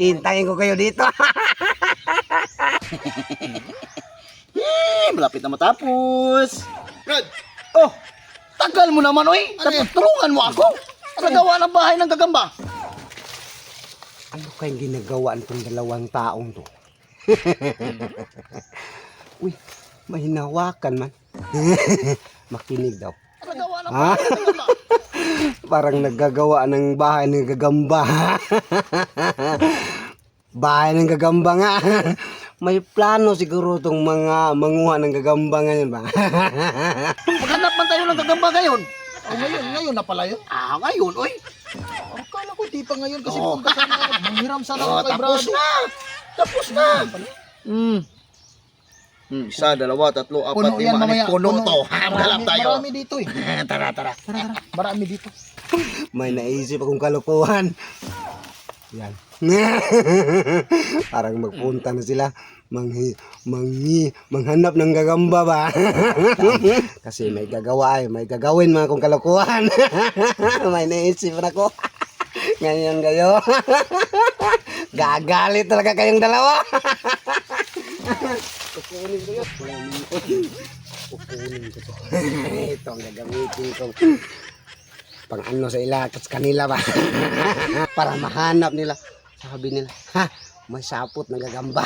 Hintayin ko kayo dito. Eh, malapit na matapos. Brad, Oh, tagal mo naman, oy. Ano yan? Tapos tulungan mo ako. Nagawa ng bahay ng gagamba. ano kayong ginagawa nitong dalawang taong to? Uy, may hinawakan man. Makinig daw. Nagawa ng Ha? bahay ng gagamba. Parang naggagawa ng bahay ng gagamba. Bahay ng gagamba nga. May plano siguro tong mga manguha ng gagamba ngayon ba? Maghanap man tayo ng gagamba ngayon. oh, ngayon, ngayon na pala yun. Ah, ngayon, oy. Akala ko di pa ngayon kasi Oo. punta sana ako. Manghiram sana ako Oh, kay tapos Brad. na. Tapos na. Hmm. Hmm, isa, dalawa, tatlo, apat, Puno lima, mamaya. anim. Puno to. Hanap Marami- tayo. Marami dito eh. tara, tara. Tara, tara. Marami dito. May naisip akong kalokohan. Yan. Parang magpunta na sila. Manghi, manghi, manghanap ng gagamba ba? Kasi may gagawa eh, may gagawin mga kong kalokohan. may naisip na ko. Ngayon kayo. Gagalit talaga kayong dalawa. Kukunin ko yun. Kukunin ko. To. Ito ang gagamitin ko pang ano sa ila kanila ba para mahanap nila sabi nila ha may sapot na gagamba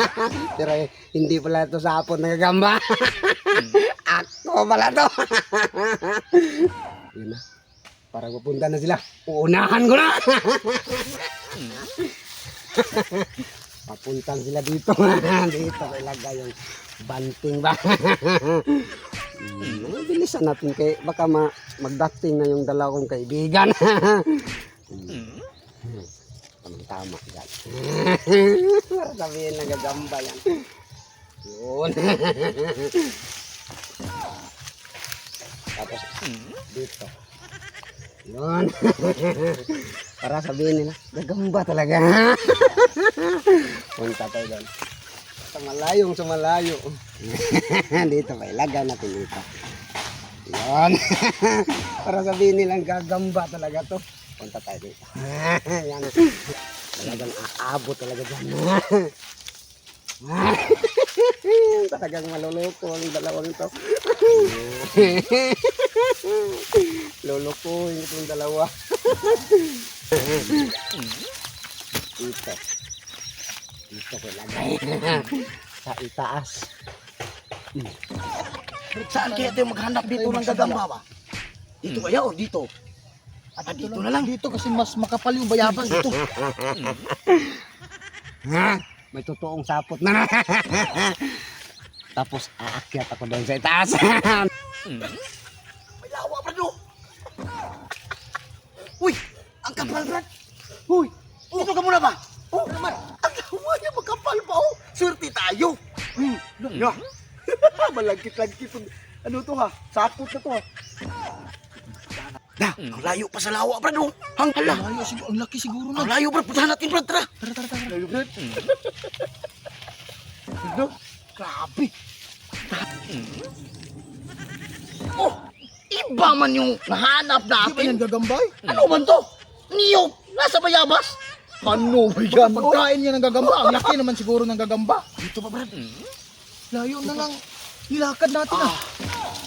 pero eh, hindi pala ito sapot na gagamba ako pala to. Yun na. Para pupunta na sila. Uunahan ko na. Papuntan sila dito. Dito ko ilagay yung banting ba? Hmm, bilisan natin kay baka ma magdating na yung dalawa kong kaibigan. Hmm. Tamang tama yan. Para sabihin na gagamba yan. Yun. Tapos dito. Yun. Para sabihin nila, gagamba talaga. Punta tayo doon. Sa malayong sa malayo. dito pa, ilagay natin dito. Yan. Para sabihin nilang gagamba talaga to. Punta tayo dito. Yan. Talagang aabot talaga dyan. Talagang maluloko ang dalawang to. Lulukuhin itong dalawa. Dito. Dito ko ilagay. Sa itaas. Saan kaya tayo maghanap dito ng gagamba ba? Dito kaya o dito? At Ah, dito, dito na lang. Dito kasi mas makapal yung bayabas dito. Ha? May totoong sapot na. Tapos aakyat ako doon sa itaas. May lawa pa. Uy, ang kapal Brad. Uy, dito ka muna ba? Oh, naman. Ang lawa niya magkapal pa oh. Swerte tayo. Hmm. Malagkit-lagkit. Ano to ha? Sapot na to ha. Da, ang layo pa sa lawa, Brad. Oh. Ang hala. Layo, siguro, ang laki siguro Ang na. layo, Brad. Puntahan natin, Brad. Tara. Tara, tara, tara. Layo, Brad. Ano? Grabe. Oh, iba man yung nahanap Di ba yan natin. gagambay? Ano man to? Niyok, nasa bayabas. Ano ba yan? Pagkain niya ng gagamba. Ang laki naman siguro ng gagamba. Dito ba, Brad? Layo na lang. Nilakad natin ah.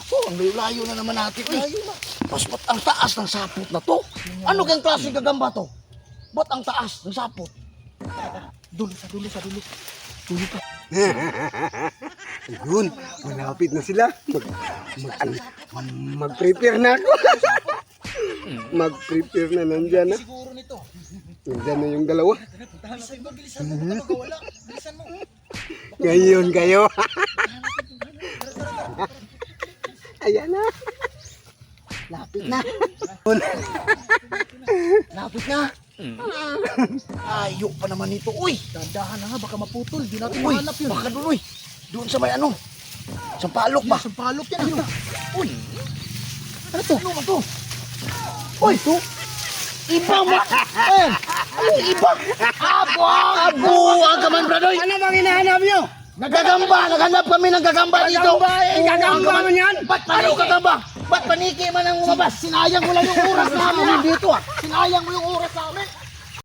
Oh, ang layo na naman natin. Layo na. Mas ba't ang taas ng sapot na to? Ano kang klaseng gagamba to? Ba't ang taas ng sapot? Dulo sa dulo sa dulo. Dulo ka. Yun, malapit na sila. Mag, mag, mag-prepare na ako. mag-prepare na nandyan na. Siguro nito. Nandyan na yung dalawa. Mo. Ngayon kayo. Ayan na. Lapit na. Lapit na. Ayo pa naman ito. Uy! Dandahan na nga. Baka maputol. Di natin Uy! mahanap yun. Baka doon, uy! Doon sa may ano? Sa palok ba? Sa palok yan. Ano? Uy! Ano to? Ano to? Uy! Ito? Iba mo! Eh! Ano iba? Abo! Abo! Ang kaman, Bradoy! Ano bang hinahanap nyo? Nagagamba! Naghanap kami ng gagamba dito! Gagamba, eh, gagamba man yan. Ba't ano gagamba? Ba't paniki man ang lumabas? Sinayang mo lang yung oras namin dito ah! Sinayang mo yung oras!